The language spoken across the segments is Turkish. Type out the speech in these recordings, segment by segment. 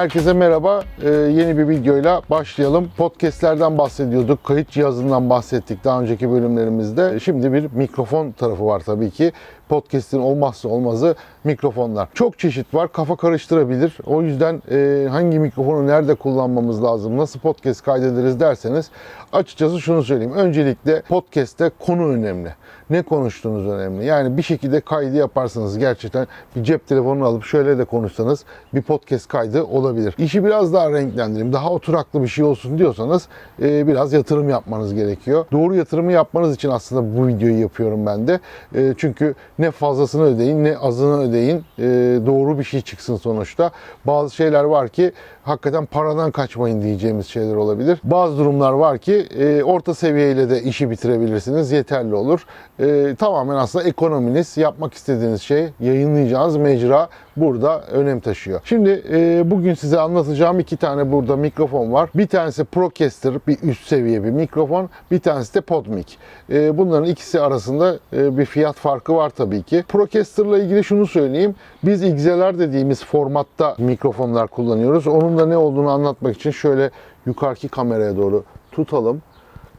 Herkese merhaba. Ee, yeni bir videoyla başlayalım. Podcast'lerden bahsediyorduk. Kayıt cihazından bahsettik daha önceki bölümlerimizde. Şimdi bir mikrofon tarafı var tabii ki. Podcast'in olmazsa olmazı mikrofonlar. Çok çeşit var. Kafa karıştırabilir. O yüzden e, hangi mikrofonu nerede kullanmamız lazım, nasıl podcast kaydederiz derseniz açıkçası şunu söyleyeyim. Öncelikle podcast'te konu önemli. Ne konuştuğunuz önemli. Yani bir şekilde kaydı yaparsanız gerçekten bir cep telefonunu alıp şöyle de konuşsanız bir podcast kaydı olabilir. İşi biraz daha renklendireyim, daha oturaklı bir şey olsun diyorsanız e, biraz yatırım yapmanız gerekiyor. Doğru yatırımı yapmanız için aslında bu videoyu yapıyorum ben de. E, çünkü ne fazlasını ödeyin ne azını ödeyin e, doğru bir şey çıksın sonuçta. Bazı şeyler var ki hakikaten paradan kaçmayın diyeceğimiz şeyler olabilir. Bazı durumlar var ki e, orta seviyeyle de işi bitirebilirsiniz. Yeterli olur. E, tamamen aslında ekonominiz, yapmak istediğiniz şey, yayınlayacağınız mecra burada önem taşıyor. Şimdi e, bugün size anlatacağım iki tane burada mikrofon var. Bir tanesi Procaster, bir üst seviye bir mikrofon. Bir tanesi de Podmic. E, bunların ikisi arasında e, bir fiyat farkı var tabii ki. Procaster'la ilgili şunu söyleyeyim. Biz XLR dediğimiz formatta mikrofonlar kullanıyoruz. Onun da ne olduğunu anlatmak için şöyle yukarıki kameraya doğru tutalım.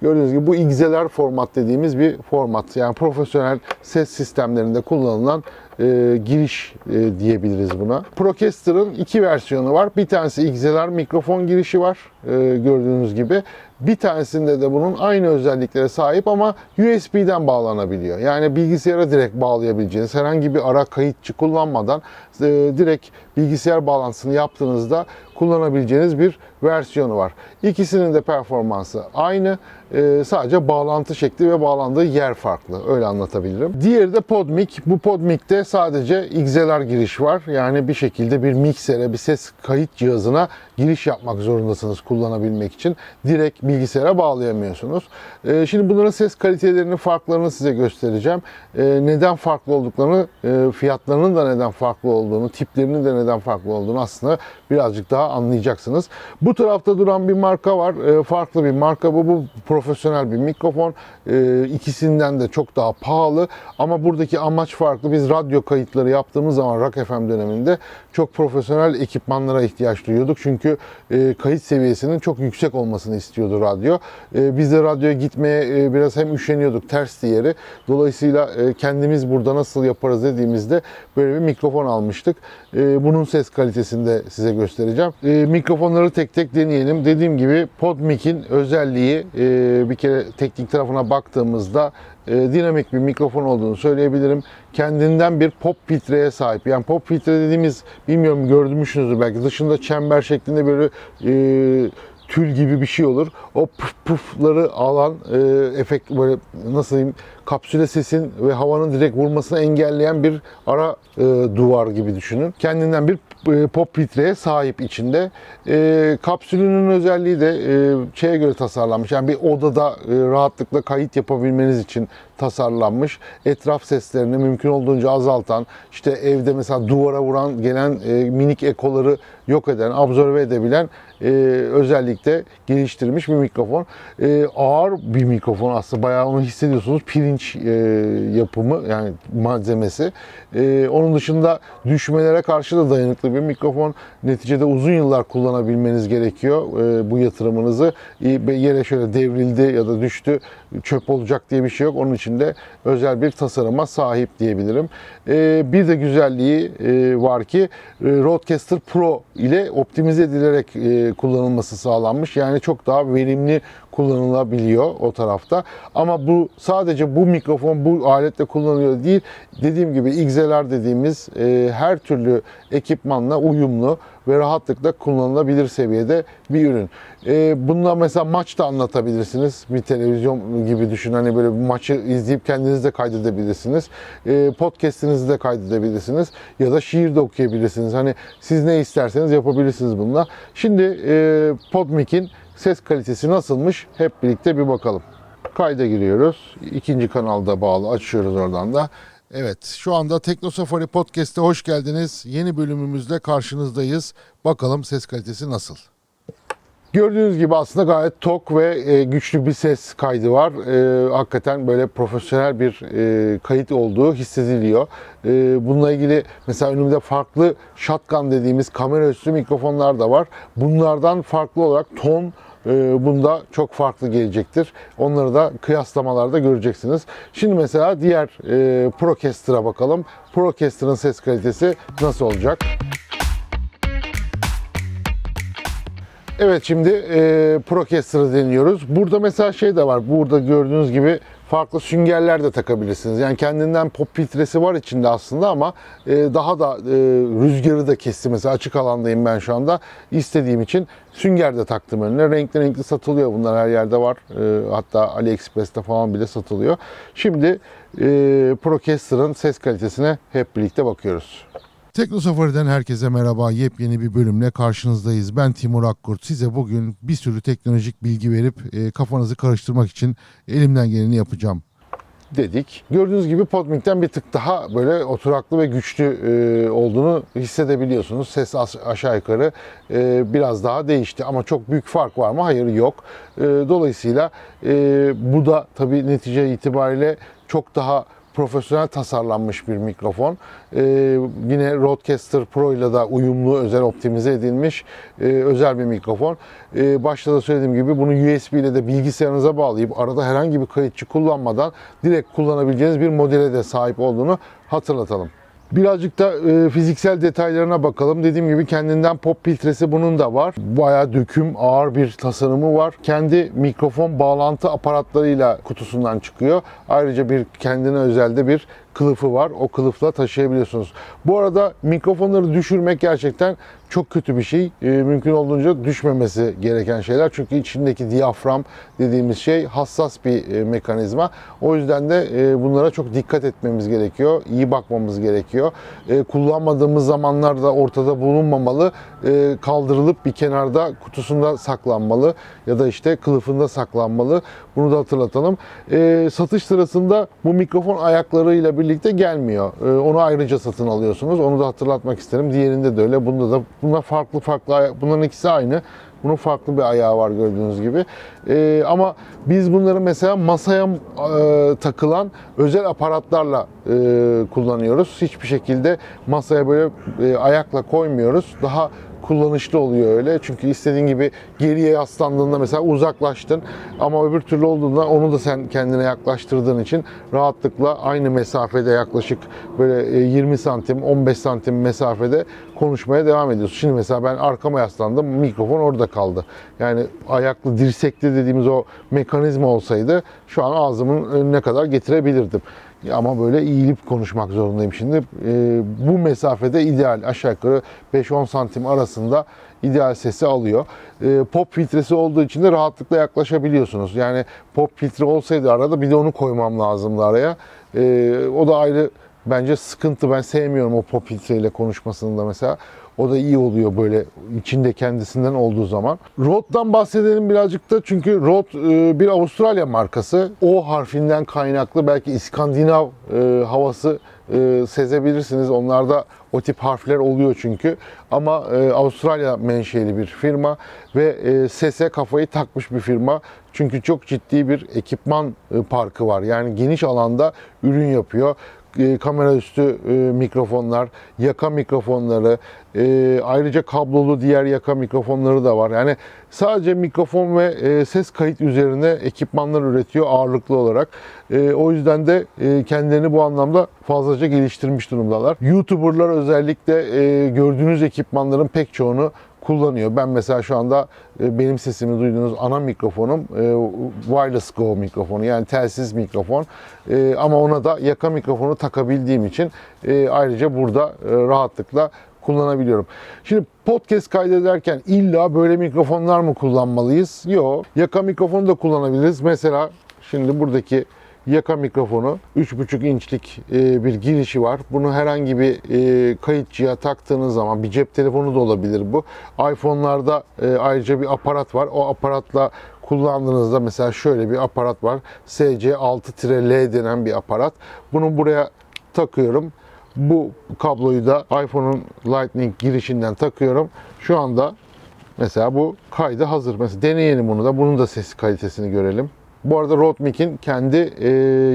Gördüğünüz gibi bu XLR format dediğimiz bir format. Yani profesyonel ses sistemlerinde kullanılan e, giriş e, diyebiliriz buna. Procaster'ın iki versiyonu var. Bir tanesi XLR mikrofon girişi var e, gördüğünüz gibi. Bir tanesinde de bunun aynı özelliklere sahip ama USB'den bağlanabiliyor. Yani bilgisayara direkt bağlayabileceğiniz herhangi bir ara kayıtçı kullanmadan direkt bilgisayar bağlantısını yaptığınızda kullanabileceğiniz bir versiyonu var. İkisinin de performansı aynı. E, sadece bağlantı şekli ve bağlandığı yer farklı. Öyle anlatabilirim. Diğeri de Podmic. Bu Podmic'te sadece XLR giriş var. Yani bir şekilde bir miksere, bir ses kayıt cihazına giriş yapmak zorundasınız kullanabilmek için. Direkt bilgisayara bağlayamıyorsunuz. E, şimdi bunların ses kalitelerinin farklarını size göstereceğim. E, neden farklı olduklarını, e, fiyatlarının da neden farklı olduğunu, tiplerinin de neden farklı olduğunu aslında birazcık daha anlayacaksınız. Bu tarafta duran bir marka var. E, farklı bir marka bu. Bu profesyonel bir mikrofon. E, ikisinden de çok daha pahalı. Ama buradaki amaç farklı. Biz radyo kayıtları yaptığımız zaman Rock FM döneminde çok profesyonel ekipmanlara ihtiyaç duyuyorduk. Çünkü e, kayıt seviyesinin çok yüksek olmasını istiyordu radyo. E, biz de radyoya gitmeye e, biraz hem üşeniyorduk ters yeri. Dolayısıyla e, kendimiz burada nasıl yaparız dediğimizde böyle bir mikrofon almıştık. E, bunun ses kalitesini de size göstereceğim. E, mikrofonları tek tek deneyelim. Dediğim gibi PodMic'in özelliği e, bir kere teknik tarafına baktığımızda e, dinamik bir mikrofon olduğunu söyleyebilirim. Kendinden bir pop filtreye sahip. Yani pop filtre dediğimiz bilmiyorum görmüşsünüzdür belki dışında çember şeklinde böyle e, tül gibi bir şey olur. O puf pufları alan e, efekt böyle nasıl diyeyim kapsüle sesin ve havanın direkt vurmasını engelleyen bir ara e, duvar gibi düşünün. Kendinden bir e, pop filtreye sahip içinde. E, kapsülünün özelliği de e, şeye göre tasarlanmış. Yani bir odada e, rahatlıkla kayıt yapabilmeniz için tasarlanmış. Etraf seslerini mümkün olduğunca azaltan, işte evde mesela duvara vuran gelen e, minik ekoları yok eden, absorbe edebilen e, özellikle geliştirilmiş bir mikrofon. E, ağır bir mikrofon aslında bayağı onu hissediyorsunuz. Pirinç e, yapımı yani malzemesi. E, onun dışında düşmelere karşı da dayanıklı bir mikrofon. Neticede uzun yıllar kullanabilmeniz gerekiyor e, bu yatırımınızı. E, yere şöyle devrildi ya da düştü çöp olacak diye bir şey yok. Onun için de özel bir tasarıma sahip diyebilirim. E, bir de güzelliği e, var ki e, Rodecaster Pro ile optimize edilerek e, kullanılması sağlanmış. Yani çok daha verimli kullanılabiliyor o tarafta. Ama bu sadece bu mikrofon bu aletle kullanılıyor değil. Dediğim gibi XLR dediğimiz e, her türlü ekipmanla uyumlu ve rahatlıkla kullanılabilir seviyede bir ürün. E, bununla mesela maç da anlatabilirsiniz. Bir televizyon gibi düşün. Hani böyle bir maçı izleyip kendiniz de kaydedebilirsiniz. E, podcast'inizi de kaydedebilirsiniz. Ya da şiir de okuyabilirsiniz. Hani siz ne isterseniz yapabilirsiniz bununla. Şimdi e, Podmic'in ses kalitesi nasılmış hep birlikte bir bakalım. Kayda giriyoruz. İkinci kanalda bağlı. Açıyoruz oradan da. Evet, şu anda Tekno Safari Podcast'e hoş geldiniz. Yeni bölümümüzde karşınızdayız. Bakalım ses kalitesi nasıl? Gördüğünüz gibi aslında gayet tok ve e, güçlü bir ses kaydı var. E, hakikaten böyle profesyonel bir e, kayıt olduğu hissediliyor. Bununla ilgili mesela önümde farklı shotgun dediğimiz kamera üstü mikrofonlar da var. Bunlardan farklı olarak ton bunda çok farklı gelecektir. Onları da kıyaslamalarda göreceksiniz. Şimdi mesela diğer Procaster'a bakalım. Procaster'ın ses kalitesi nasıl olacak? Evet şimdi e, Procaster'ı deniyoruz. Burada mesela şey de var. Burada gördüğünüz gibi farklı süngerler de takabilirsiniz. Yani kendinden pop filtresi var içinde aslında ama e, daha da e, rüzgarı da kesti. Mesela açık alandayım ben şu anda. İstediğim için sünger de taktım önüne. Renkli renkli satılıyor bunlar her yerde var. E, hatta AliExpress'te falan bile satılıyor. Şimdi e, Procaster'ın ses kalitesine hep birlikte bakıyoruz. Tekno Safari'den herkese merhaba. Yepyeni bir bölümle karşınızdayız. Ben Timur Akkurt. Size bugün bir sürü teknolojik bilgi verip e, kafanızı karıştırmak için elimden geleni yapacağım dedik. Gördüğünüz gibi Podmink'ten bir tık daha böyle oturaklı ve güçlü e, olduğunu hissedebiliyorsunuz. Ses aşağı yukarı e, biraz daha değişti ama çok büyük fark var mı? Hayır yok. E, dolayısıyla e, bu da tabii netice itibariyle çok daha profesyonel tasarlanmış bir mikrofon. Ee, yine Rodecaster Pro ile de uyumlu, özel optimize edilmiş e, özel bir mikrofon. Ee, başta da söylediğim gibi bunu USB ile de bilgisayarınıza bağlayıp arada herhangi bir kayıtçı kullanmadan direkt kullanabileceğiniz bir modele de sahip olduğunu hatırlatalım. Birazcık da e, fiziksel detaylarına bakalım. Dediğim gibi kendinden pop filtresi bunun da var. Bayağı döküm, ağır bir tasarımı var. Kendi mikrofon bağlantı aparatlarıyla kutusundan çıkıyor. Ayrıca bir kendine özelde bir kılıfı var. O kılıfla taşıyabiliyorsunuz. Bu arada mikrofonları düşürmek gerçekten çok kötü bir şey. E, mümkün olduğunca düşmemesi gereken şeyler. Çünkü içindeki diyafram dediğimiz şey hassas bir e, mekanizma. O yüzden de e, bunlara çok dikkat etmemiz gerekiyor. İyi bakmamız gerekiyor. E, kullanmadığımız zamanlarda ortada bulunmamalı. E, kaldırılıp bir kenarda kutusunda saklanmalı ya da işte kılıfında saklanmalı. Bunu da hatırlatalım. E, satış sırasında bu mikrofon ayaklarıyla birlikte gelmiyor. E, onu ayrıca satın alıyorsunuz. Onu da hatırlatmak isterim. Diğerinde de öyle. Bunda da bunlar farklı farklı bunların ikisi aynı. Bunun farklı bir ayağı var gördüğünüz gibi. E, ama biz bunları mesela masaya e, takılan özel aparatlarla e, kullanıyoruz. Hiçbir şekilde masaya böyle e, ayakla koymuyoruz. Daha kullanışlı oluyor öyle. Çünkü istediğin gibi geriye yaslandığında mesela uzaklaştın ama öbür türlü olduğunda onu da sen kendine yaklaştırdığın için rahatlıkla aynı mesafede yaklaşık böyle e, 20 santim 15 santim mesafede konuşmaya devam ediyorsun. Şimdi mesela ben arkama yaslandım mikrofon orada kaldı. Yani ayaklı dirsekli dediğimiz o mekanizma olsaydı şu an ağzımın önüne kadar getirebilirdim. Ama böyle eğilip konuşmak zorundayım şimdi. Ee, bu mesafede ideal aşağı yukarı 5-10 santim arasında ideal sesi alıyor. Ee, pop filtresi olduğu için de rahatlıkla yaklaşabiliyorsunuz. Yani pop filtre olsaydı arada bir de onu koymam lazımdı araya. Ee, o da ayrı bence sıkıntı. Ben sevmiyorum o pop filtreyle konuşmasını da mesela. O da iyi oluyor böyle içinde kendisinden olduğu zaman. Rode'dan bahsedelim birazcık da çünkü Rode bir Avustralya markası. O harfinden kaynaklı belki İskandinav e, havası e, sezebilirsiniz. Onlarda o tip harfler oluyor çünkü. Ama e, Avustralya menşeli bir firma ve e, sese kafayı takmış bir firma. Çünkü çok ciddi bir ekipman parkı var. Yani geniş alanda ürün yapıyor e, kamera üstü e, mikrofonlar, yaka mikrofonları, e, ayrıca kablolu diğer yaka mikrofonları da var. Yani sadece mikrofon ve e, ses kayıt üzerine ekipmanlar üretiyor ağırlıklı olarak. E, o yüzden de e, kendilerini bu anlamda fazlaca geliştirmiş durumdalar. YouTuber'lar özellikle e, gördüğünüz ekipmanların pek çoğunu kullanıyor. Ben mesela şu anda e, benim sesimi duyduğunuz ana mikrofonum e, wireless go mikrofonu yani telsiz mikrofon. E, ama ona da yaka mikrofonu takabildiğim için ayrıca burada rahatlıkla kullanabiliyorum. Şimdi podcast kaydederken illa böyle mikrofonlar mı kullanmalıyız? Yok. Yaka mikrofonu da kullanabiliriz. Mesela şimdi buradaki yaka mikrofonu 3,5 inçlik e, bir girişi var. Bunu herhangi bir e, kayıtçıya taktığınız zaman bir cep telefonu da olabilir bu. iPhone'larda e, ayrıca bir aparat var. O aparatla kullandığınızda mesela şöyle bir aparat var. SC6-L denen bir aparat. Bunu buraya takıyorum. Bu kabloyu da iPhone'un Lightning girişinden takıyorum. Şu anda Mesela bu kaydı hazır. Mesela deneyelim bunu da. Bunun da ses kalitesini görelim. Bu arada Rode Mic'in kendi e,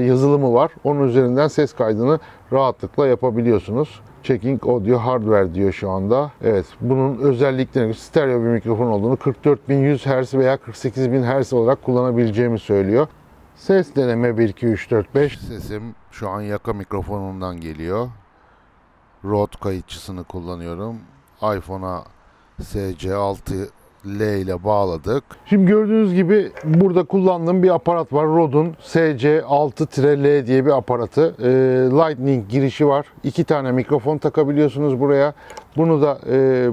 yazılımı var. Onun üzerinden ses kaydını rahatlıkla yapabiliyorsunuz. Checking Audio Hardware diyor şu anda. Evet, bunun özelliklerini, stereo bir mikrofon olduğunu 44100 Hz veya 48000 Hz olarak kullanabileceğimi söylüyor. Ses deneme 1 2 3 4 5. Sesim şu an yaka mikrofonundan geliyor. Rode kayıtçısını kullanıyorum. iPhone'a SC6L ile bağladık. Şimdi gördüğünüz gibi burada kullandığım bir aparat var. Rode'un SC6-L diye bir aparatı. Ee, Lightning girişi var. İki tane mikrofon takabiliyorsunuz buraya. Bunu da e,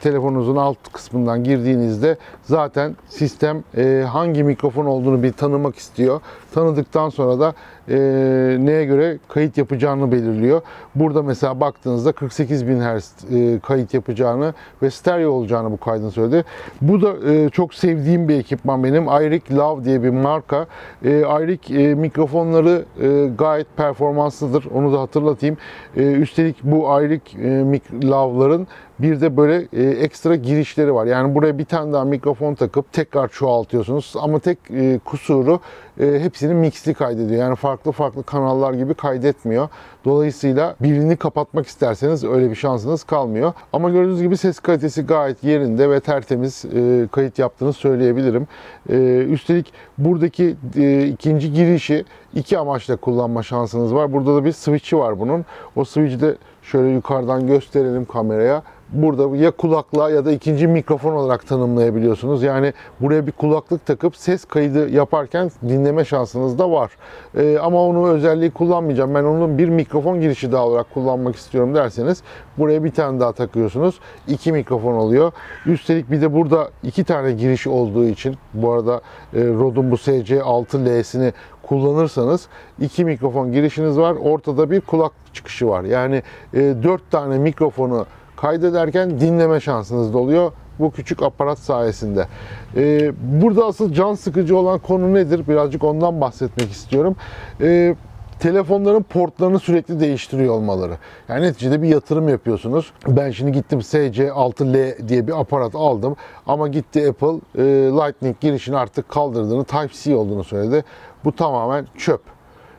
telefonunuzun alt kısmından girdiğinizde zaten sistem e, hangi mikrofon olduğunu bir tanımak istiyor. Tanıdıktan sonra da e, neye göre kayıt yapacağını belirliyor. Burada mesela baktığınızda 48.000 Hz e, kayıt yapacağını ve stereo olacağını bu kaydın söyledi. Bu da e, çok sevdiğim bir ekipman benim. Irik Love diye bir marka. E, Irik e, mikrofonları e, gayet performanslıdır. Onu da hatırlatayım. E, üstelik bu Irik e, Love'ların bir de böyle e, ekstra girişleri var. Yani buraya bir tane daha mikrofon takıp tekrar çoğaltıyorsunuz. Ama tek e, kusuru hepsini mixli kaydediyor. Yani farklı farklı kanallar gibi kaydetmiyor. Dolayısıyla birini kapatmak isterseniz öyle bir şansınız kalmıyor. Ama gördüğünüz gibi ses kalitesi gayet yerinde ve tertemiz e, kayıt yaptığını söyleyebilirim. E, üstelik buradaki e, ikinci girişi iki amaçla kullanma şansınız var. Burada da bir switch'i var bunun. O switch'i de şöyle yukarıdan gösterelim kameraya burada ya kulaklığa ya da ikinci mikrofon olarak tanımlayabiliyorsunuz. Yani buraya bir kulaklık takıp ses kaydı yaparken dinleme şansınız da var. Ee, ama onu özelliği kullanmayacağım. Ben onun bir mikrofon girişi daha olarak kullanmak istiyorum derseniz buraya bir tane daha takıyorsunuz. İki mikrofon oluyor. Üstelik bir de burada iki tane giriş olduğu için bu arada e, Rode'un bu SC6L'sini kullanırsanız iki mikrofon girişiniz var. Ortada bir kulak çıkışı var. Yani e, dört tane mikrofonu kaydederken dinleme şansınız da oluyor bu küçük aparat sayesinde. Ee, burada asıl can sıkıcı olan konu nedir? Birazcık ondan bahsetmek istiyorum. Ee, telefonların portlarını sürekli değiştiriyor olmaları. Yani neticede bir yatırım yapıyorsunuz. Ben şimdi gittim SC6L diye bir aparat aldım ama gitti Apple e, Lightning girişini artık kaldırdığını, Type-C olduğunu söyledi. Bu tamamen çöp.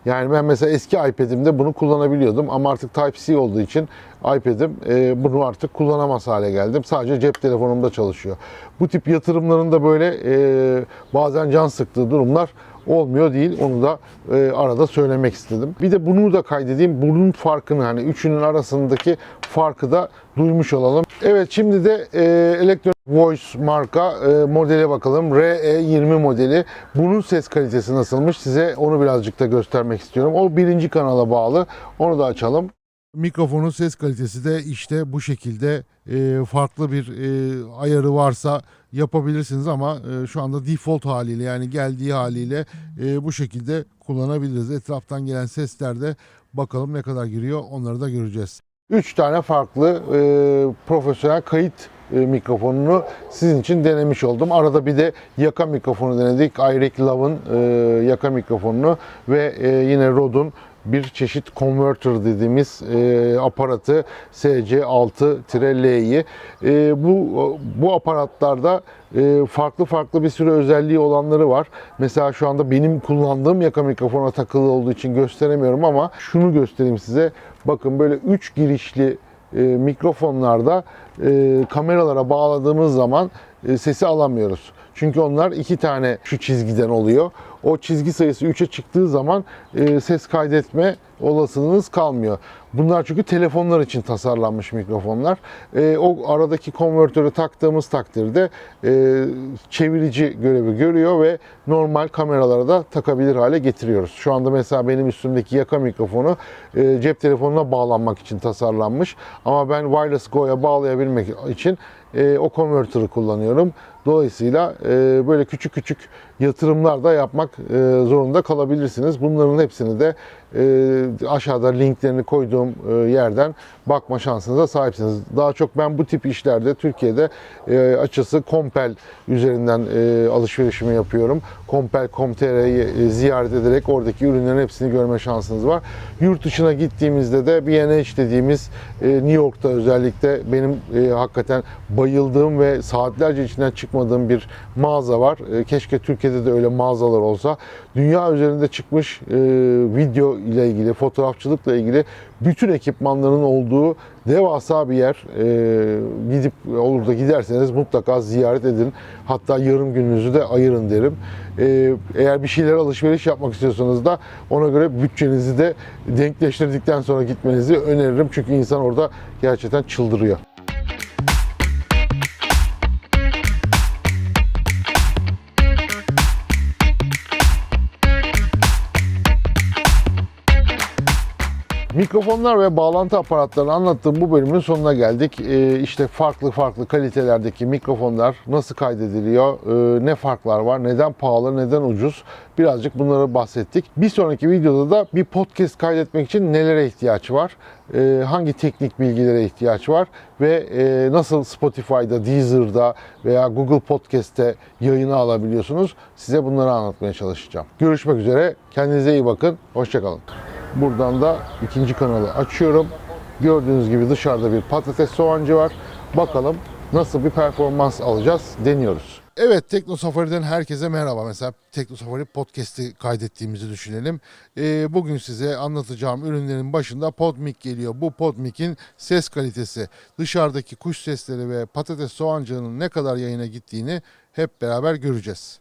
Yani ben mesela eski iPad'imde bunu kullanabiliyordum ama artık Type-C olduğu için iPad'im e, bunu artık kullanamaz hale geldim. Sadece cep telefonumda çalışıyor. Bu tip yatırımların da böyle e, bazen can sıktığı durumlar olmuyor değil. Onu da e, arada söylemek istedim. Bir de bunu da kaydedeyim. Bunun farkını hani üçünün arasındaki farkı da duymuş olalım. Evet şimdi de e, Electronic Voice marka e, modele bakalım. RE20 modeli. Bunun ses kalitesi nasılmış? Size onu birazcık da göstermek istiyorum. O birinci kanala bağlı. Onu da açalım. Mikrofonun ses kalitesi de işte bu şekilde e, farklı bir e, ayarı varsa yapabilirsiniz ama e, şu anda default haliyle yani geldiği haliyle e, bu şekilde kullanabiliriz. Etraftan gelen seslerde bakalım ne kadar giriyor onları da göreceğiz. 3 tane farklı e, profesyonel kayıt e, mikrofonunu sizin için denemiş oldum. Arada bir de yaka mikrofonu denedik. Irik Love'ın e, yaka mikrofonunu ve e, yine Rode'un bir çeşit converter dediğimiz e, aparatı SC6-L'yi. E, bu bu aparatlarda e, farklı farklı bir sürü özelliği olanları var. Mesela şu anda benim kullandığım yaka mikrofona takılı olduğu için gösteremiyorum ama şunu göstereyim size. Bakın böyle 3 girişli e, mikrofonlarda e, kameralara bağladığımız zaman sesi alamıyoruz. Çünkü onlar iki tane şu çizgiden oluyor. O çizgi sayısı 3'e çıktığı zaman e, ses kaydetme olasılığınız kalmıyor. Bunlar çünkü telefonlar için tasarlanmış mikrofonlar. E, o aradaki konvertörü taktığımız takdirde e, çevirici görevi görüyor ve normal kameralara da takabilir hale getiriyoruz. Şu anda mesela benim üstümdeki yaka mikrofonu e, cep telefonuna bağlanmak için tasarlanmış. Ama ben Wireless Go'ya bağlayabilmek için e, o konvertörü kullanıyorum. Dolayısıyla e, böyle küçük küçük yatırımlar da yapmak e, zorunda kalabilirsiniz. Bunların hepsini de e, aşağıda linklerini koyduğum yerden bakma şansınıza sahipsiniz. Daha çok ben bu tip işlerde Türkiye'de açısı Compel üzerinden alışverişimi yapıyorum. Compel.com.tr'yi e, ziyaret ederek oradaki ürünlerin hepsini görme şansınız var. Yurt dışına gittiğimizde de B&H dediğimiz New York'ta özellikle benim hakikaten bayıldığım ve saatlerce içinden çıkmadığım bir mağaza var. E, keşke Türkiye'de de öyle mağazalar olsa. Dünya üzerinde çıkmış e, video ile ilgili, fotoğrafçılıkla ilgili bütün ekipmanların olduğu devasa bir yer. E, gidip olur da giderseniz mutlaka ziyaret edin. Hatta yarım gününüzü de ayırın derim. Eğer bir şeyler alışveriş yapmak istiyorsanız da ona göre bütçenizi de denkleştirdikten sonra gitmenizi öneririm. Çünkü insan orada gerçekten çıldırıyor. Mikrofonlar ve bağlantı aparatlarını anlattığım bu bölümün sonuna geldik. Ee, işte farklı farklı kalitelerdeki mikrofonlar nasıl kaydediliyor, ee, ne farklar var, neden pahalı, neden ucuz birazcık bunlara bahsettik. Bir sonraki videoda da bir podcast kaydetmek için nelere ihtiyaç var, ee, hangi teknik bilgilere ihtiyaç var ve e, nasıl Spotify'da, Deezer'da veya Google Podcast'te yayını alabiliyorsunuz size bunları anlatmaya çalışacağım. Görüşmek üzere, kendinize iyi bakın, hoşçakalın. Buradan da ikinci kanalı açıyorum. Gördüğünüz gibi dışarıda bir patates soğancı var. Bakalım nasıl bir performans alacağız deniyoruz. Evet Tekno Safari'den herkese merhaba. Mesela Tekno Safari podcast'i kaydettiğimizi düşünelim. Ee, bugün size anlatacağım ürünlerin başında PodMic geliyor. Bu PodMic'in ses kalitesi, dışarıdaki kuş sesleri ve patates soğancığının ne kadar yayına gittiğini hep beraber göreceğiz.